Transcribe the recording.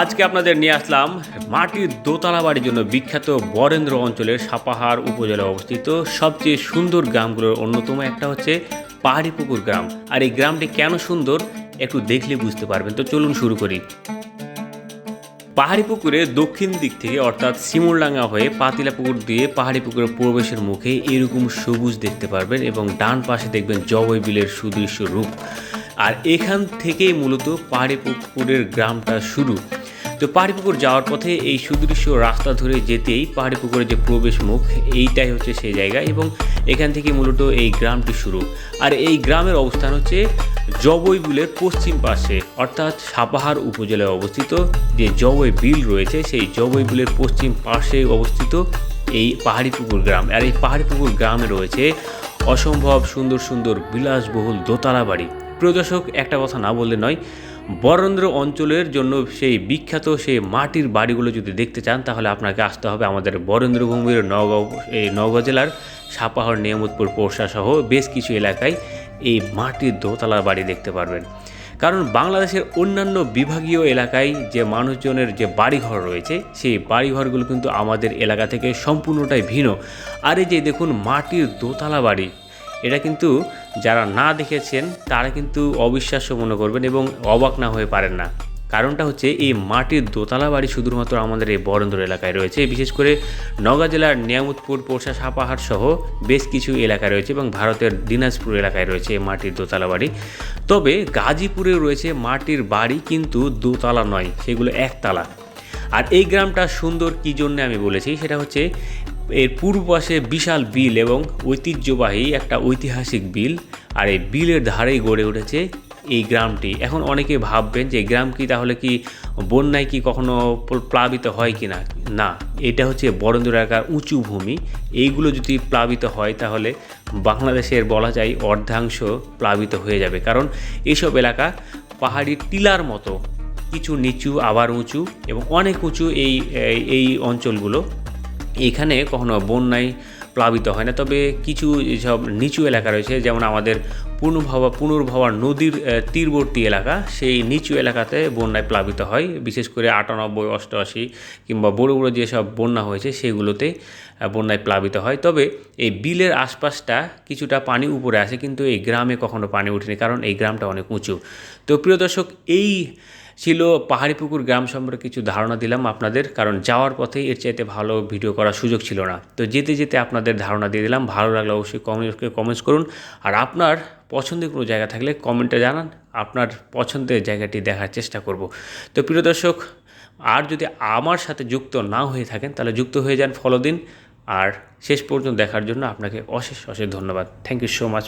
আজকে আপনাদের নিয়ে আসলাম মাটির দোতলা বাড়ির জন্য বিখ্যাত বরেন্দ্র অঞ্চলের সাপাহার উপজেলায় অবস্থিত সবচেয়ে সুন্দর গ্রামগুলোর অন্যতম একটা হচ্ছে পাহাড়ি পুকুর গ্রাম। আর এই গ্রামটি কেন সুন্দর একটু দেখলে বুঝতে পারবেন। তো চলুন শুরু করি। পাহাড়ি পুকুরে দক্ষিণ দিক থেকে অর্থাৎ সিমুরলাঙ্গা হয়ে পাতিলা পুকুর দিয়ে পাহাড়ি পুকুরের প্রবেশের মুখে এরকম সবুজ দেখতে পারবেন এবং ডান পাশে দেখবেন জবই বিলের সুদৃশ্য রূপ। আর এখান থেকেই মূলত পাহাড়ি পুকুরের গ্রামটা শুরু। তো পাহাড়ি পুকুর যাওয়ার পথে এই সুদৃশ্য রাস্তা ধরে যেতেই পাহাড়ি পুকুরের যে প্রবেশ মুখ, এইটাই হচ্ছে সেই জায়গা এবং এখান থেকে মূলত এই গ্রামটি শুরু। আর এই গ্রামের অবস্থান হচ্ছে জবই বিলের পশ্চিম পাশে, অর্থাৎ সাপাহার উপজেলায় অবস্থিত যে জবই বিল রয়েছে, সেই জবই বিলের পশ্চিম পাশে অবস্থিত এই পাহাড়ি পুকুর গ্রাম। আর এই পাহাড়ি পুকুর গ্রামে রয়েছে অসম্ভব সুন্দর সুন্দর বিলাসবহুল দোতলা বাড়ি। প্রিয় দর্শক, একটা কথা না বললে নয় বরেন্দ্র অঞ্চলের জন্য সেই বিখ্যাত সেই মাটির বাড়িগুলো যদি দেখতে চান, তাহলে আপনাকে আসতে হবে আমাদের বরেন্দ্রভূমির নগাঁও, এই নওগাঁ জেলার সাপাহার নিয়ামতপুর পোর্শা সহ বেশ কিছু এলাকায় এই মাটির দোতলা বাড়ি দেখতে পারবেন। কারণ বাংলাদেশের অন্যান্য বিভাগীয় এলাকায় যে মানুষজনের যে বাড়িঘর রয়েছে, সেই বাড়িঘরগুলো কিন্তু আমাদের এলাকা থেকে সম্পূর্ণটাই ভিন্ন। আর এই যে দেখুন, মাটির দোতলা বাড়ি এটা কিন্তু যারা না দেখেছেন, তারা কিন্তু অবিশ্বাস্য মনে করবেন এবং অবাক না হয়ে পারেন না। কারণটা হচ্ছে এই মাটির দোতলা বাড়ি শুধুমাত্র আমাদের এই বরেন্দ্র এলাকায় রয়েছে। বিশেষ করে নওগাঁ জেলার নিয়ামতপুর পোর্শা সাপাহাট সহ বেশ কিছু এলাকায় রয়েছে এবং ভারতের দিনাজপুর এলাকায় রয়েছে এই মাটির দোতলা বাড়ি। তবে গাজীপুরে রয়েছে মাটির বাড়ি কিন্তু দোতলা নয়, সেগুলো একতলা। আর এই গ্রামটা সুন্দর কী জন্য আমি বলেছি, সেটা হচ্ছে এর পূর্ব পাশে বিশাল বিল এবং ঐতিহ্যবাহী একটা ঐতিহাসিক বিল, আর এই বিলের ধারেই গড়ে উঠেছে এই গ্রামটি। এখন অনেকে ভাববেন যে গ্রাম কি তাহলে কি বন্যায় কি কখনো প্লাবিত হয় কি না না এটা হচ্ছে বরেন্দ্র এলাকার উঁচু ভূমি। এইগুলো যদি প্লাবিত হয় তাহলে বাংলাদেশের বলা যায় অর্ধাংশ প্লাবিত হয়ে যাবে। কারণ এইসব এলাকা পাহাড়ি টিলার মতো, কিছু নিচু, আবার উঁচু এবং অনেক উঁচু এই- এই অঞ্চলগুলো। এখানে কখনো বন্যায় প্লাবিত হয় না। তবে কিছু সব নিচু এলাকা রয়েছে, যেমন আমাদের পুনর্ভবা পুনর্ভবা নদীর তীরবর্তী এলাকা। সেই নিচু এলাকাতে বন্যায় প্লাবিত হয়, বিশেষ করে আটানব্বই, অষ্টআশি কিংবা বড় বড় যেসব বন্যা হয়েছে, সেগুলোতে বন্যায় প্লাবিত হয়। তবে এই বিলের আশপাশটা কিছুটা পানি উপরে আসে কিন্তু এই গ্রামে কখনো পানি ওঠেনি, কারণ এই গ্রামটা অনেক উঁচু। তো প্রিয় দর্শক, এই ছিল পাহাড়ি পুকুর গ্রাম সম্পর্কে কিছু ধারণা দিলাম আপনাদের, কারণ যাওয়ার পথে এর চাইতে ভালো ভিডিও করার সুযোগ ছিল না। তো যেতে যেতে আপনাদের ধারণা দিয়ে দিলাম, ভালো লাগলে অবশ্যই কমেন্টকে কমেন্টস করুন। আর আপনার পছন্দের কোনো জায়গা থাকলে কমেন্টে জানান, আপনার পছন্দের জায়গাটি দেখার চেষ্টা করব। তো প্রিয় দর্শক, আর যদি আমার সাথে যুক্ত না হয়ে থাকেন, তাহলে যুক্ত হয়ে যান ফলো দিন। আর শেষ পর্যন্ত দেখার জন্য আপনাকে অশেষ অশেষ ধন্যবাদ। Thank you so much